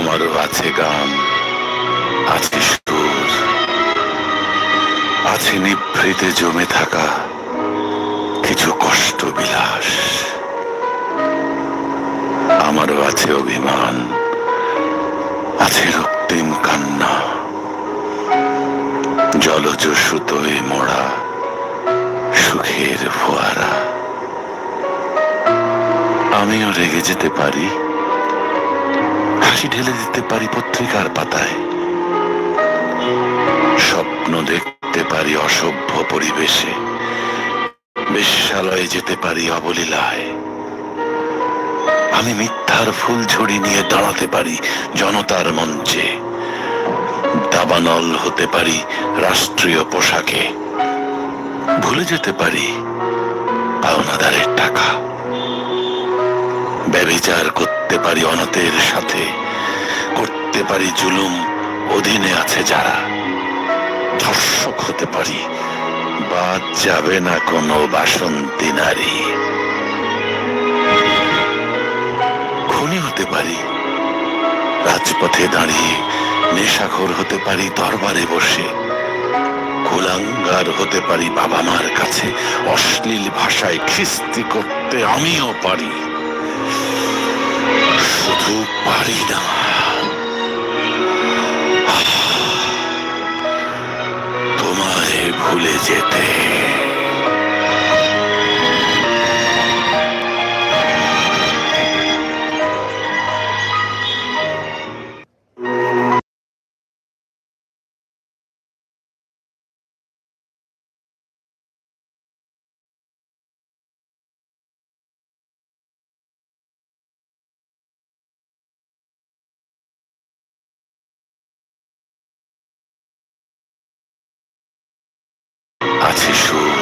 আমারও আছে গান, আছে সুর, আছে নিভৃতে জমে থাকা কিছু কষ্ট বিলাস। আমারও আছে অভিমান, আছে রক্তিম কান্না, জলজ সুতোয় মোড়া সুখের ফোয়ারা। আমিও রেগে যেতে পারি হাসি ঢেলে দিতে পারি পত্রিকার পাতায়। স্বপ্ন দেখতে পারি অসভ্য পরিবেশে। বেশ্যালয়ে যেতে পারি অবলীলায়। আমি মিথ্যার ফুল ঝড়ি নিয়ে দাঁড়াতে পারি জনতার মঞ্চে। দাবানল হতে পারি রাষ্ট্রীয় পোশাকে। ভুলে যেতে পারি পাওনাদারের টাকা। ব্যবিচার করতে পারি অনাথের সাথে। করতে পারি জুলুম, অধীনে আছে যারা। ধর্ষক হতে পারি, বাদ যাবে না কোনো বাসন্তী নারী। খুনি হতে পারি, রাজপথে দাঁড়িয়ে নেশাখোর হতে পারি, দরবারে বসে। কুলাঙ্গার হতে পারি বাবা মার কাছে অশ্লীল ভাষায় খিস্তি করতে আমিও পারি। শুধু পারি না। ভুলে যেতে। আছে সুর